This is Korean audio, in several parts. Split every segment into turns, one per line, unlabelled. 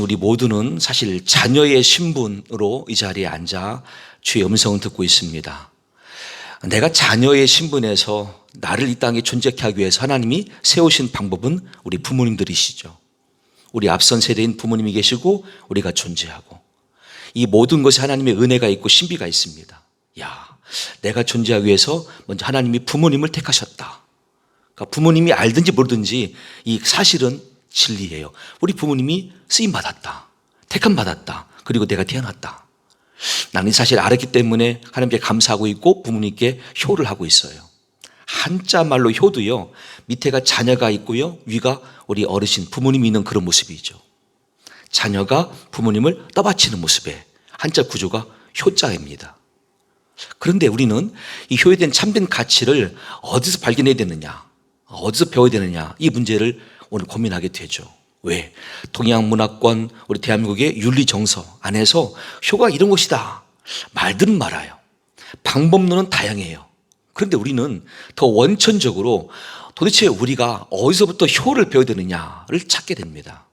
우리 모두는 사실 자녀의 신분으로 이 자리에 앉아 주의 음성을 듣고 있습니다. 내가 자녀의 신분에서 나를 이 땅에 존재케 하기 위해서 하나님이 세우신 방법은 우리 부모님들이시죠. 우리 앞선 세대인 부모님이 계시고 우리가 존재하고 이 모든 것에 하나님의 은혜가 있고 신비가 있습니다. 야, 내가 존재하기 위해서 먼저 하나님이 부모님을 택하셨다. 그러니까 부모님이 알든지 모르든지 이 사실은 진리예요. 우리 부모님이 쓰임 받았다. 택함 받았다. 그리고 내가 태어났다. 나는 이 사실 알았기 때문에 하나님께 감사하고 있고 부모님께 효를 하고 있어요. 한자 말로 효도요. 밑에가 자녀가 있고요. 위가 우리 어르신 부모님이 있는 그런 모습이죠. 자녀가 부모님을 떠받치는 모습에 한자 구조가 효자입니다. 그런데 우리는 이 효에 대한 참된 가치를 어디서 발견해야 되느냐, 어디서 배워야 되느냐, 이 문제를 오늘 고민하게 되죠. 왜? 동양 문화권, 우리 대한민국의 윤리 정서 안에서 효가 이런 것이다. 말들은 말아요. 방법론은 다양해요. 그런데 우리는 더 원천적으로 도대체 우리가 어디서부터 효를 배워야 되느냐를 찾게 됩니다.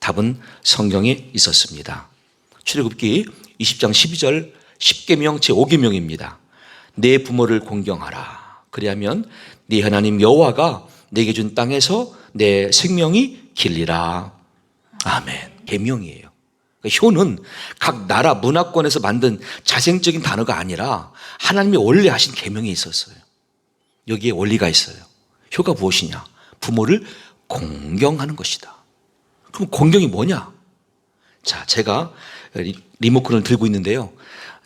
답은 성경에 있었습니다. 출애굽기 20장 12절 10계명 제5계명입니다. 내 부모를 공경하라. 그리하면 네 하나님 여호와가 내게 준 땅에서 내 생명이 길리라. 아멘. 계명이에요. 그러니까 효는 각 나라 문화권에서 만든 자생적인 단어가 아니라 하나님이 원래 하신 계명이 있었어요. 여기에 원리가 있어요. 효가 무엇이냐? 부모를 공경하는 것이다. 그럼 공경이 뭐냐? 자, 제가 리- 리모컨을 들고 있는데요.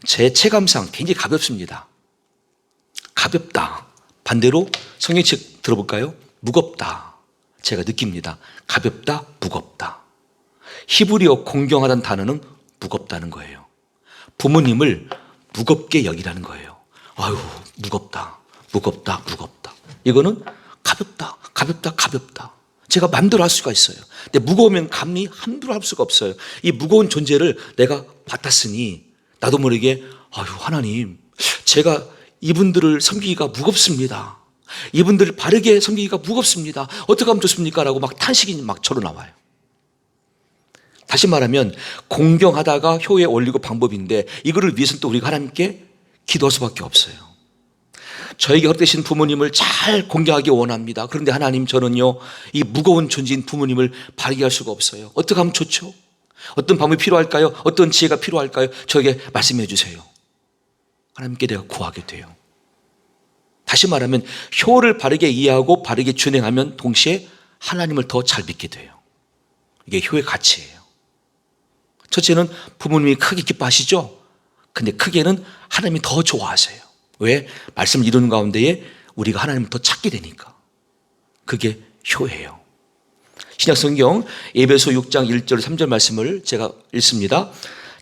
제 체감상 굉장히 가볍습니다. 가볍다. 반대로 성경책 들어볼까요? 무겁다. 제가 느낍니다. 가볍다, 무겁다. 히브리어 공경하다는 단어는 무겁다는 거예요. 부모님을 무겁게 여기라는 거예요. 아유, 무겁다. 무겁다, 무겁다. 이거는 가볍다, 가볍다, 가볍다. 제가 마음대로 할 수가 있어요. 근데 무거우면 감히 함부로 할 수가 없어요. 이 무거운 존재를 내가 받았으니 나도 모르게 아유, 하나님, 제가 이분들을 섬기기가 무겁습니다. 이분들을 바르게 섬기기가 무겁습니다. 어떻게 하면 좋습니까? 라고 막 탄식이 막 저로 나와요. 다시 말하면 공경하다가 효에 올리고 방법인데 이거를 위해서는 또 우리가 하나님께 기도할 수밖에 없어요. 저에게 헛되신 부모님을 잘 공경하기 원합니다. 그런데 하나님 저는요 이 무거운 존재인 부모님을 바르게 할 수가 없어요. 어떻게 하면 좋죠? 어떤 방법이 필요할까요? 어떤 지혜가 필요할까요? 저에게 말씀해 주세요. 하나님께 내가 구하게 돼요. 다시 말하면 효를 바르게 이해하고 바르게 준행하면 동시에 하나님을 더 잘 믿게 돼요. 이게 효의 가치예요. 첫째는 부모님이 크게 기뻐하시죠? 근데 크게는 하나님이 더 좋아하세요. 왜? 말씀을 이루는 가운데에 우리가 하나님을 더 찾게 되니까. 그게 효예요. 신약 성경 예배소 6장 1절 3절 말씀을 제가 읽습니다.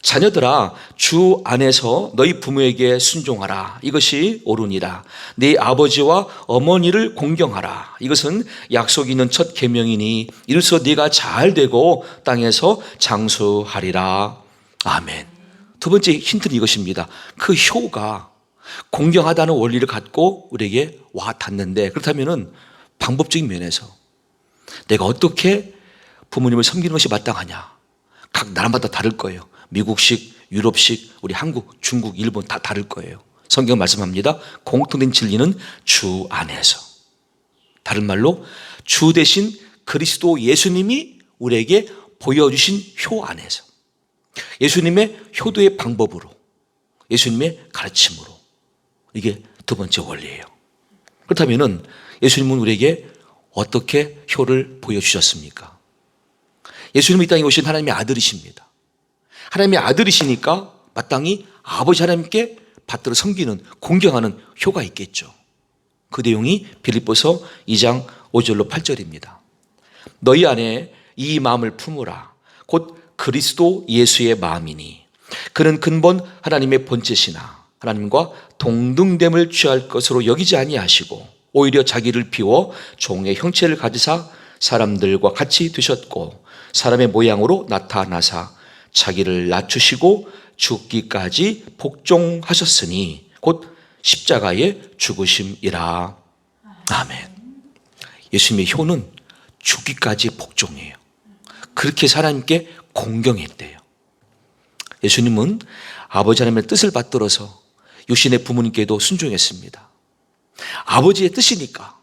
자녀들아 주 안에서 너희 부모에게 순종하라. 이것이 옳으니라. 네 아버지와 어머니를 공경하라. 이것은 약속 있는 첫 계명이니 이로써 네가 잘 되고 땅에서 장수하리라. 아멘. 두 번째 힌트는 이것입니다. 그 효가 공경하다는 원리를 갖고 우리에게 와 닿는데 그렇다면은 방법적인 면에서 내가 어떻게 부모님을 섬기는 것이 마땅하냐? 각 나라마다 다를 거예요 미국식, 유럽식, 우리 한국, 중국, 일본 다 다를 거예요. 성경 말씀합니다. 공통된 진리는 주 안에서. 다른 말로 주 대신 그리스도 예수님이 우리에게 보여주신 효 안에서. 예수님의 효도의 방법으로. 예수님의 가르침으로. 이게 두 번째 원리예요. 그렇다면은 예수님은 우리에게 어떻게 효를 보여주셨습니까? 예수님이 이 땅에 오신 하나님의 아들이십니다. 하나님의 아들이시니까 마땅히 아버지 하나님께 받들어 섬기는 공경하는 효가 있겠죠. 그 내용이 빌립보서 2장 5절로 8절입니다. 너희 안에 이 마음을 품으라. 곧 그리스도 예수의 마음이니 그는 근본 하나님의 본체시나 하나님과 동등됨을 취할 것으로 여기지 아니하시고 오히려 자기를 비워 종의 형체를 가지사 사람들과 같이 두셨고 사람의 모양으로 나타나사 자기를 낮추시고 죽기까지 복종하셨으니 곧 십자가의 죽으심이라. 아멘. 예수님의 효는 죽기까지 복종이에요. 그렇게 하나님께 공경했대요. 예수님은 아버지 하나님의 뜻을 받들어서 육신의 부모님께도 순종했습니다. 아버지의 뜻이니까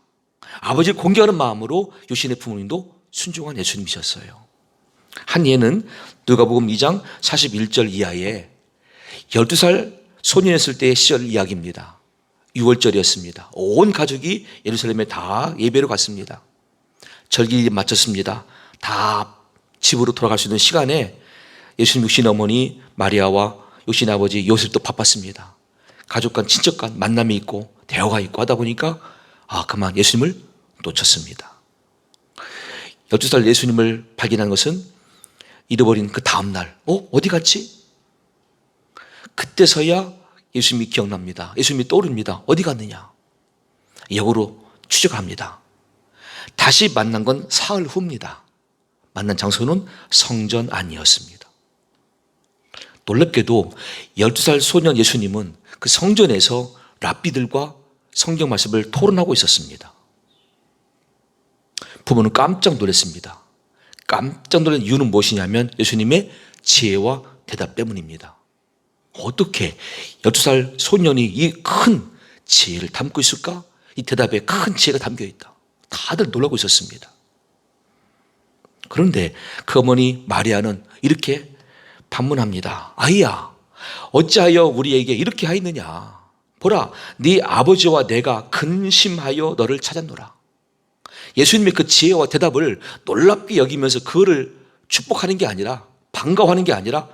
아버지를 공경하는 마음으로 육신의 부모님도 순종한 예수님이셨어요. 한 예는 누가복음 2장 41절 이하에 12살 소년이었을 때의 시절 이야기입니다. 6월절이었습니다. 온 가족이 예루살렘에 다 예배로 갔습니다. 절기 마쳤습니다. 다 집으로 돌아갈 수 있는 시간에 예수님 육신 어머니 마리아와 육신 아버지 요셉도 바빴습니다. 가족 간 친척 간 만남이 있고 대화가 있고 하다 보니까 아 그만 예수님을 놓쳤습니다. 12살 예수님을 발견한 것은 잃어버린 그 다음날 어? 어디 갔지? 그때서야 예수님이 기억납니다. 예수님이 떠오릅니다. 어디 갔느냐? 역으로 추적합니다. 다시 만난 건 사흘 후입니다. 만난 장소는 성전 안이었습니다. 놀랍게도 12살 소년 예수님은 그 성전에서 랍비들과 성경 말씀을 토론하고 있었습니다. 부모는 깜짝 놀랐습니다. 깜짝 놀란 이유는 무엇이냐면 예수님의 지혜와 대답 때문입니다. 어떻게 12살 소년이 이 큰 지혜를 담고 있을까? 이 대답에 큰 지혜가 담겨 있다. 다들 놀라고 있었습니다. 그런데 그 어머니 마리아는 이렇게 반문합니다. 아이야, 어찌하여 우리에게 이렇게 하였느냐? 보라, 네 아버지와 내가 근심하여 너를 찾았노라. 예수님의 그 지혜와 대답을 놀랍게 여기면서 그를 축복하는 게 아니라 반가워하는 게 아니라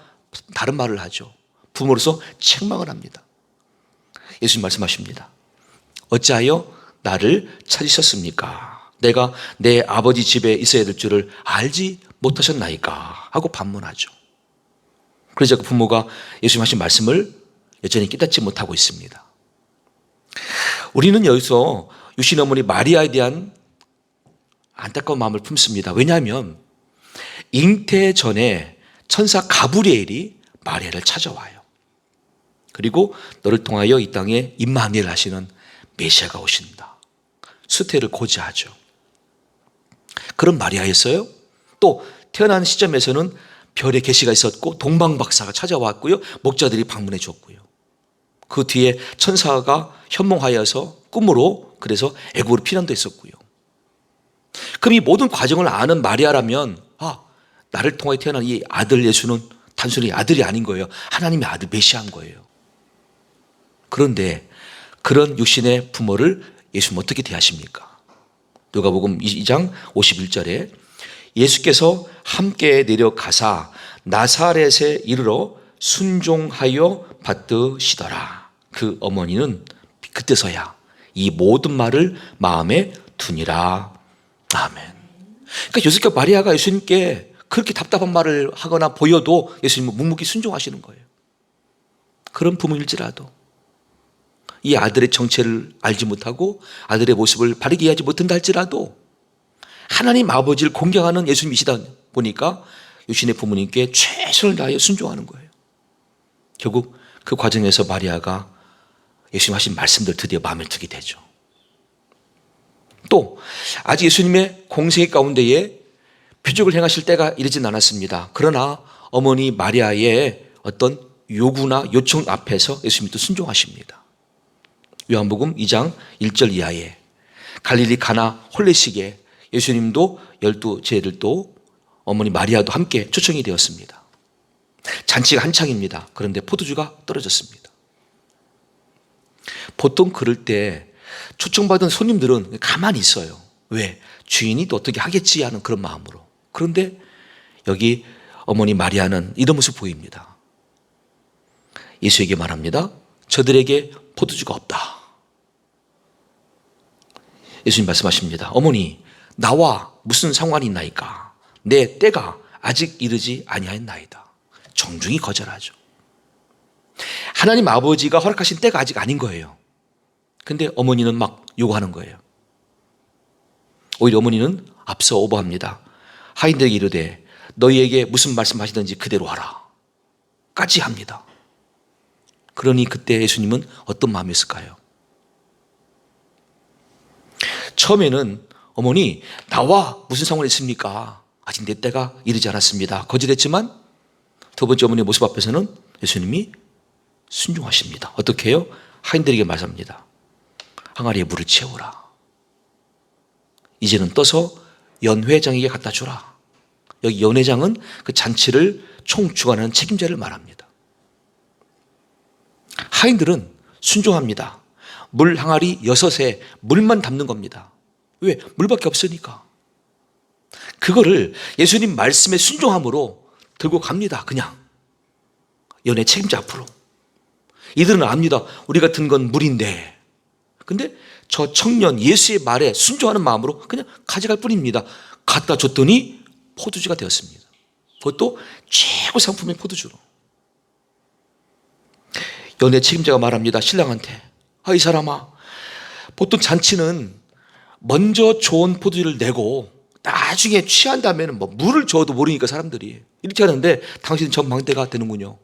다른 말을 하죠. 부모로서 책망을 합니다. 예수님 말씀하십니다. 어찌하여 나를 찾으셨습니까? 내가 내 아버지 집에 있어야 될 줄을 알지 못하셨나이까? 하고 반문하죠. 그래서 그 부모가 예수님 하신 말씀을 여전히 깨닫지 못하고 있습니다. 우리는 여기서 유신 어머니 마리아에 대한 안타까운 마음을 품습니다. 왜냐하면 잉태 전에 천사 가브리엘이 마리아를 찾아와요. 그리고 너를 통하여 이 땅에 임마누엘 하시는 메시아가 오신다. 수태를 고지하죠. 그런 마리아였어요. 또 태어난 시점에서는 별의 계시가 있었고 동방 박사가 찾아왔고요. 목자들이 방문해 줬고요. 그 뒤에 천사가 현몽하여서 꿈으로 그래서 애국으로 피난도 했었고요. 그럼 이 모든 과정을 아는 마리아라면 아 나를 통해 태어난 이 아들 예수는 단순히 아들이 아닌 거예요. 하나님의 아들 메시아인 거예요. 그런데 그런 육신의 부모를 예수님 어떻게 대하십니까? 누가복음 2장 51절에 예수께서 함께 내려가사 나사렛에 이르러 순종하여 받드시더라. 그 어머니는 그때서야 이 모든 말을 마음에 두니라. 아멘. 그러니까 요셉과 마리아가 예수님께 그렇게 답답한 말을 하거나 보여도 예수님은 묵묵히 순종하시는 거예요. 그런 부모일지라도 이 아들의 정체를 알지 못하고 아들의 모습을 바르게 이해하지 못한다 할지라도 하나님 아버지를 공경하는 예수님이시다 보니까 유신의 부모님께 최선을 다하여 순종하는 거예요. 결국 그 과정에서 마리아가 예수님 하신 말씀들 드디어 마음에 두게 되죠. 또 아직 예수님의 공생의 가운데에 표적을 행하실 때가 이르진 않았습니다. 그러나 어머니 마리아의 어떤 요구나 요청 앞에서 예수님도 순종하십니다. 요한복음 2장 1절 이하에 갈릴리 가나 홀레식에 예수님도 열두 제들도 어머니 마리아도 함께 초청이 되었습니다. 잔치가 한창입니다. 그런데 포도주가 떨어졌습니다. 보통 그럴 때 초청받은 손님들은 가만히 있어요. 왜? 주인이 또 어떻게 하겠지 하는 그런 마음으로. 그런데 여기 어머니 마리아는 이런 모습 보입니다. 예수에게 말합니다. 저들에게 포도주가 없다. 예수님 말씀하십니다. 어머니, 나와 무슨 상관이 있나이까? 내 때가 아직 이르지 아니하였나이다. 정중히 거절하죠. 하나님 아버지가 허락하신 때가 아직 아닌 거예요. 근데 어머니는 막 요구하는 거예요. 오히려 어머니는 앞서 오버합니다. 하인들에게 이르되 너희에게 무슨 말씀하시든지 그대로 하라. 까지 합니다. 그러니 그때 예수님은 어떤 마음이었을까요? 처음에는 어머니 나와 무슨 상관이 있습니까? 아직 내 때가 이르지 않았습니다. 거절했지만 두 번째 어머니의 모습 앞에서는 예수님이 순종하십니다. 어떻게 해요? 하인들에게 말합니다. 항아리에 물을 채우라. 이제는 떠서 연회장에게 갖다 주라. 여기 연회장은 그 잔치를 총주관하는 책임자를 말합니다. 하인들은 순종합니다. 물 항아리 여섯에 물만 담는 겁니다. 왜? 물밖에 없으니까. 그거를 예수님 말씀에 순종함으로 들고 갑니다. 그냥. 연애 책임자 앞으로. 이들은 압니다. 우리가 든 건 물인데. 근데 저 청년 예수의 말에 순종하는 마음으로 그냥 가져갈 뿐입니다. 갖다 줬더니 포도주가 되었습니다. 그것도 최고 상품의 포도주로. 연애 책임자가 말합니다. 신랑한테. 아, 이 사람아. 보통 잔치는 먼저 좋은 포도주를 내고 나중에 취한 다음에는 뭐 물을 줘도 모르니까 사람들이 이렇게 하는데 당신은 전망대가 되는군요.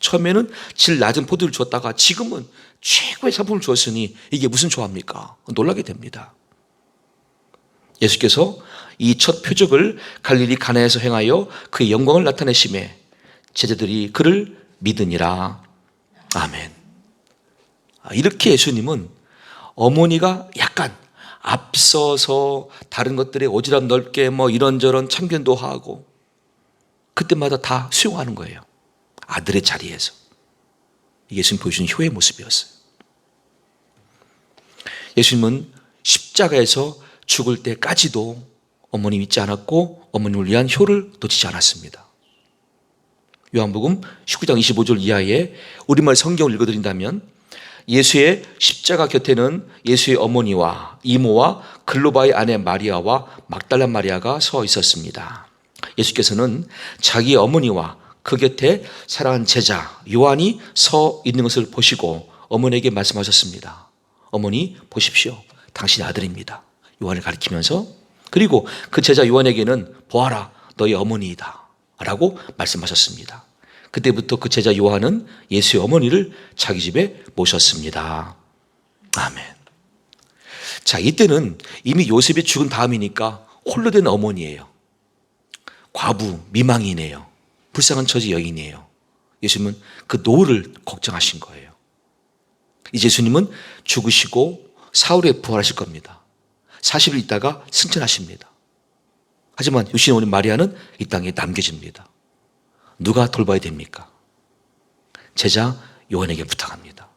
처음에는 질 낮은 포도를 줬다가 지금은 최고의 상품을 주었으니 이게 무슨 조합입니까? 놀라게 됩니다. 예수께서 이 첫 표적을 갈릴리 가나에서 행하여 그의 영광을 나타내심에 제자들이 그를 믿으니라. 아멘. 아, 이렇게 예수님은 어머니가 약간 앞서서 다른 것들에 오지랖 넓게 뭐 이런저런 참견도 하고 그때마다 다 수용하는 거예요. 아들의 자리에서. 예수님 보여주는 효의 모습이었어요. 예수님은 십자가에서 죽을 때까지도 어머님 잊지 않았고 어머님을 위한 효를 놓치지 않았습니다. 요한복음 19장 25절 이하에 우리말 성경을 읽어드린다면 예수의 십자가 곁에는 예수의 어머니와 이모와 글로바의 아내 마리아와 막달라 마리아가 서 있었습니다. 예수께서는 자기 어머니와 그 곁에 사랑하는 제자 요한이 서 있는 것을 보시고 어머니에게 말씀하셨습니다. 어머니 보십시오. 당신의 아들입니다. 요한을 가리키면서 그리고 그 제자 요한에게는 보아라 너희 어머니이다 라고 말씀하셨습니다. 그때부터 그 제자 요한은 예수의 어머니를 자기 집에 모셨습니다. 아멘. 자, 이때는 이미 요셉이 죽은 다음이니까 홀로 된 어머니예요. 과부, 미망이네요. 불쌍한 처지 여인이에요. 예수님은 그 노를 걱정하신 거예요. 이제 예수님은 죽으시고 사흘에 부활하실 겁니다. 40일 있다가 승천하십니다. 하지만 유신 어머니 마리아는 이 땅에 남겨집니다. 누가 돌봐야 됩니까? 제자 요한에게 부탁합니다.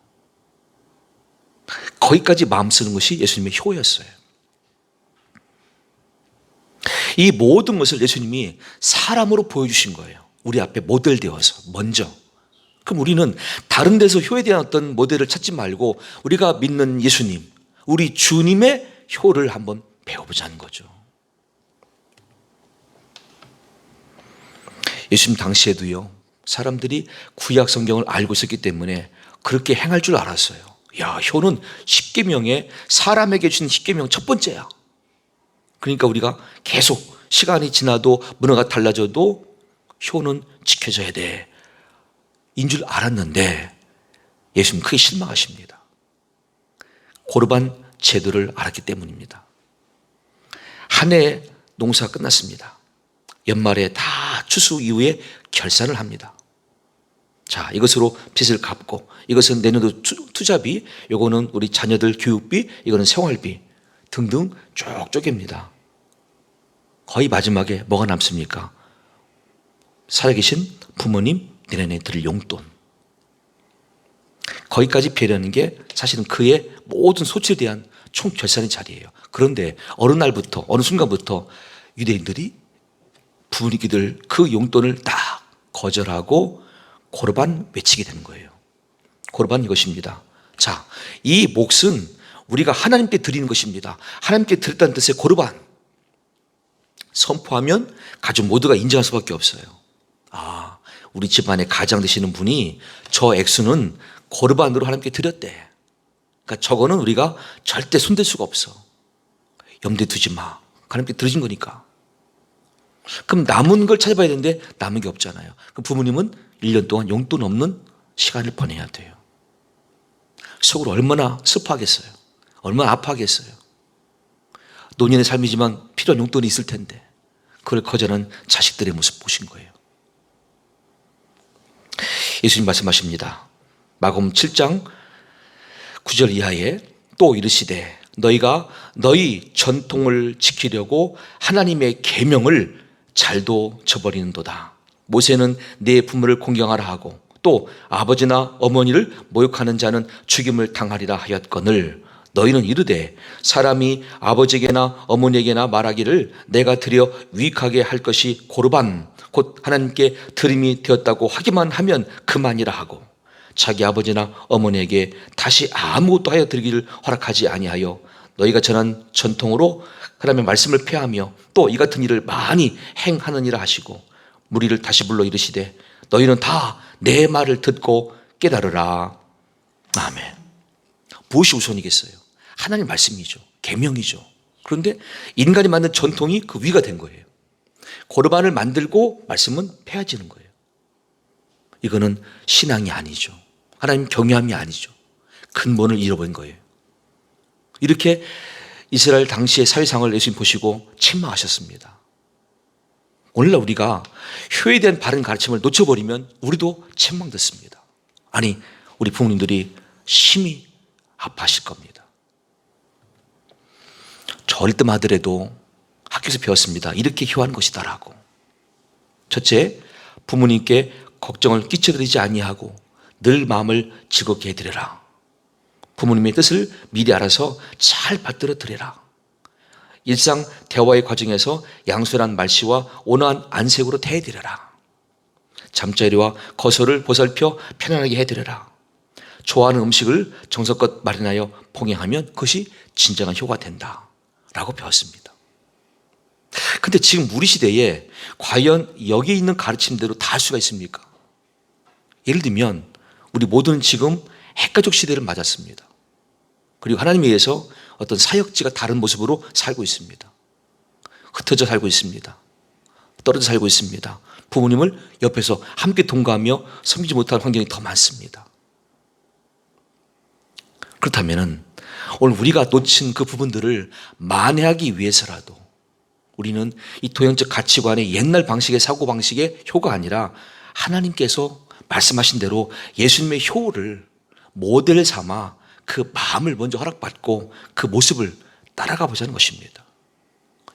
거기까지 마음 쓰는 것이 예수님의 효였어요. 이 모든 것을 예수님이 사람으로 보여주신 거예요. 우리 앞에 모델 되어서 먼저. 그럼 우리는 다른 데서 효에 대한 어떤 모델을 찾지 말고 우리가 믿는 예수님, 우리 주님의 효를 한번 배워보자는 거죠. 예수님 당시에도요, 사람들이 구약 성경을 알고 있었기 때문에 그렇게 행할 줄 알았어요. 야, 효는 10계명에 사람에게 주신 10계명 첫 번째야. 그러니까 우리가 계속 시간이 지나도 문화가 달라져도 효는 지켜져야 돼. 인 줄 알았는데 예수님 크게 실망하십니다. 고르반 제도를 알았기 때문입니다. 한 해 농사가 끝났습니다. 연말에 다 추수 이후에 결산을 합니다. 자, 이것으로 빚을 갚고 이것은 내년도 투자비, 이거는 우리 자녀들 교육비, 이거는 생활비 등등 쭉 쪼갭니다. 거의 마지막에 뭐가 남습니까? 살아계신 부모님 드릴 용돈. 거기까지 배려하는 게 사실은 그의 모든 소치에 대한 총 결산의 자리예요. 그런데 어느 날부터, 어느 순간부터 유대인들이 부모님들 그 용돈을 다 거절하고 고르반 외치게 되는 거예요. 고르반 이것입니다. 자, 이 몫은 우리가 하나님께 드리는 것입니다. 하나님께 드렸다는 뜻의 고르반. 선포하면 가족 모두가 인정할 수밖에 없어요. 아, 우리 집안에 가장 되시는 분이 저 액수는 고르반으로 하나님께 드렸대. 그러니까 저거는 우리가 절대 손댈 수가 없어. 염두에 두지 마. 하나님께 드려진 거니까. 그럼 남은 걸 찾아봐야 되는데 남은 게 없잖아요. 그 부모님은 1년 동안 용돈 없는 시간을 보내야 돼요. 속으로 얼마나 슬퍼하겠어요. 얼마나 아파하겠어요. 노년의 삶이지만 필요한 용돈이 있을 텐데. 그걸 거절하는 자식들의 모습 보신 거예요. 예수님 말씀하십니다. 마금 7장 9절 이하에 또 이르시되 너희가 너희 전통을 지키려고 하나님의 계명을 잘도 저버리는도다. 모세는 내 부모를 공경하라 하고 또 아버지나 어머니를 모욕하는 자는 죽임을 당하리라 하였거늘 너희는 이르되 사람이 아버지에게나 어머니에게나 말하기를 내가 드려 위익하게 할 것이 고르반 곧 하나님께 드림이 되었다고 하기만 하면 그만이라 하고 자기 아버지나 어머니에게 다시 아무것도 하여 드리기를 허락하지 아니하여 너희가 전한 전통으로 하나님의 말씀을 폐하며 또 이 같은 일을 많이 행하느니라 하시고 무리를 다시 불러 이르시되 너희는 다 내 말을 듣고 깨달으라. 아멘. 무엇이 우선이겠어요? 하나님 말씀이죠. 계명이죠. 그런데 인간이 만든 전통이 그 위가 된 거예요 고르반을 만들고 말씀은 폐해지는 거예요 이거는 신앙이 아니죠 하나님 경외함이 아니죠 근본을 잃어버린 거예요 이렇게 이스라엘 당시의 사회상을 예수님 보시고 책망하셨습니다. 오늘날 우리가 효에 대한 바른 가르침을 놓쳐버리면 우리도 책망됐습니다. 아니, 우리 부모님들이 심히 아파하실 겁니다. 저 어릴 때만 하더라도 학교에서 배웠습니다. 이렇게 효하는 것이다라고. 첫째, 부모님께 걱정을 끼쳐드리지 아니하고 늘 마음을 즐겁게 해드려라. 부모님의 뜻을 미리 알아서 잘 받들어 드려라. 일상 대화의 과정에서 양수란 말씨와 온화한 안색으로 대해드려라. 잠자리와 거소를 보살펴 편안하게 해드려라. 좋아하는 음식을 정성껏 마련하여 봉행하면 그것이 진정한 효가 된다. 라고 배웠습니다. 근데 지금 우리 시대에 과연 여기에 있는 가르침대로 다 할 수가 있습니까? 예를 들면 우리 모두는 지금 핵가족 시대를 맞았습니다. 그리고 하나님에 의해서 어떤 사역지가 다른 모습으로 살고 있습니다. 흩어져 살고 있습니다. 떨어져 살고 있습니다. 부모님을 옆에서 함께 동거하며 섬기지 못할 환경이 더 많습니다. 그렇다면 오늘 우리가 놓친 그 부분들을 만회하기 위해서라도 우리는 이 도형적 가치관의 옛날 방식의 사고방식의 효가 아니라 하나님께서 말씀하신 대로 예수님의 효를 모델 삼아 그 마음을 먼저 허락받고 그 모습을 따라가 보자는 것입니다.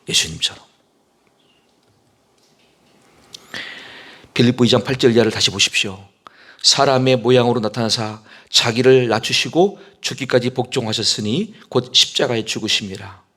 예수님처럼. 빌립보 2장 8절 이하를 다시 보십시오. 사람의 모양으로 나타나사 자기를 낮추시고 죽기까지 복종하셨으니 곧 십자가에 죽으심이라.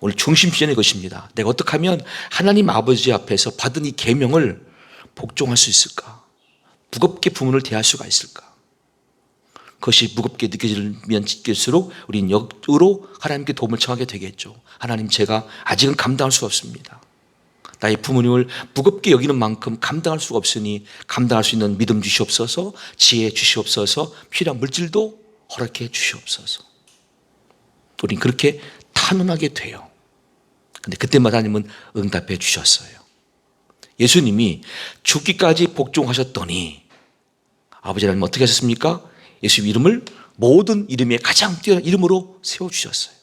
오늘 중심 시전의 것입니다. 내가 어떻게 하면 하나님 아버지 앞에서 받은 이 계명을 복종할 수 있을까? 무겁게 부모를 대할 수가 있을까? 그것이 무겁게 느껴지면 느낄수록 우리는 역으로 하나님께 도움을 청하게 되겠죠. 하나님 제가 아직은 감당할 수 없습니다. 나의 부모님을 무겁게 여기는 만큼 감당할 수가 없으니 감당할 수 있는 믿음 주시옵소서, 지혜 주시옵소서, 필요한 물질도 허락해 주시옵소서. 우린 그렇게 탄원하게 돼요. 근데 그때마다 하나님은 응답해 주셨어요. 예수님이 죽기까지 복종하셨더니 아버지 하나님 어떻게 하셨습니까? 예수 이름을 모든 이름에 가장 뛰어난 이름으로 세워주셨어요.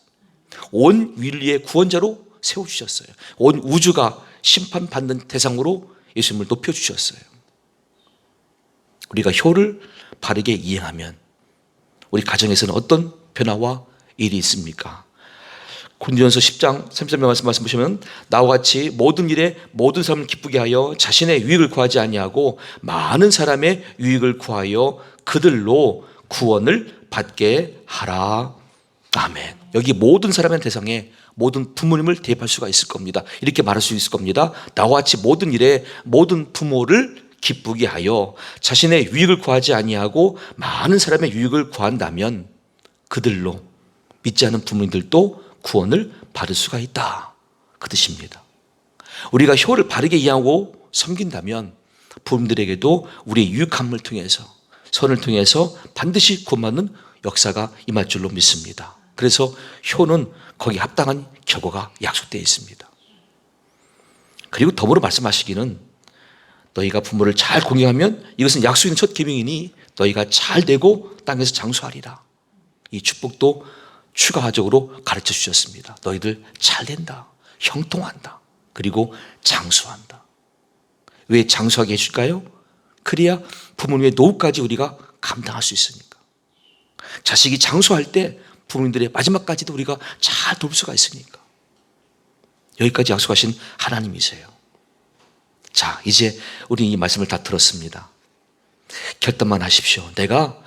온 인류의 구원자로 세워주셨어요. 온 우주가 심판받는 대상으로 예수님을 높여주셨어요. 우리가 효를 바르게 이행하면 우리 가정에서는 어떤 변화와 일이 있습니까? 군전서 10장 33절 말씀 말씀 보시면 나와 같이 모든 일에 모든 사람을 기쁘게 하여 자신의 유익을 구하지 아니하고 많은 사람의 유익을 구하여 그들로 구원을 받게 하라. 아멘. 여기 모든 사람의 대상에 모든 부모님을 대입할 수가 있을 겁니다. 이렇게 말할 수 있을 겁니다. 나와 같이 모든 일에 모든 부모를 기쁘게 하여 자신의 유익을 구하지 아니하고 많은 사람의 유익을 구한다면 그들로 믿지 않은 부모님들도 구원을 받을 수가 있다. 그 뜻입니다. 우리가 효를 바르게 이해하고 섬긴다면 부모님들에게도 우리의 유익함을 통해서 선을 통해서 반드시 구원받는 역사가 임할 줄로 믿습니다. 그래서 효는 거기 합당한 결과가 약속되어 있습니다. 그리고 더불어 말씀하시기는 너희가 부모를 잘 공경하면 이것은 약속 있는 첫 계명이니 너희가 잘 되고 땅에서 장수하리라. 이 축복도 추가적으로 가르쳐 주셨습니다. 너희들 잘 된다. 형통한다. 그리고 장수한다. 왜 장수하게 해줄까요? 그래야 부모님의 노후까지 우리가 감당할 수 있으니까. 자식이 장수할 때 부모님들의 마지막까지도 우리가 잘 돌 수가 있으니까. 여기까지 약속하신 하나님이세요. 자, 이제 우리 이 말씀을 다 들었습니다. 결단만 하십시오. 내가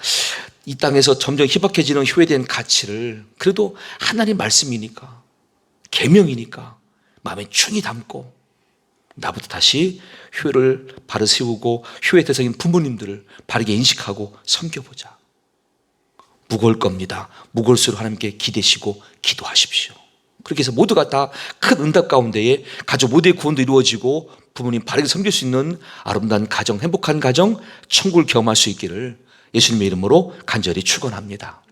이 땅에서 점점 희박해지는 효에 대한 가치를 그래도 하나님 말씀이니까 계명이니까 마음에 충이 담고 나부터 다시 효를 바로 세우고 효의 대상인 부모님들을 바르게 인식하고 섬겨보자. 무거울 겁니다. 무거울수록 하나님께 기대시고 기도하십시오. 그렇게 해서 모두가 다 큰 응답 가운데에 가족 모두의 구원도 이루어지고 부모님 바르게 섬길 수 있는 아름다운 가정, 행복한 가정, 천국을 경험할 수 있기를 예수님의 이름으로 간절히 축원합니다.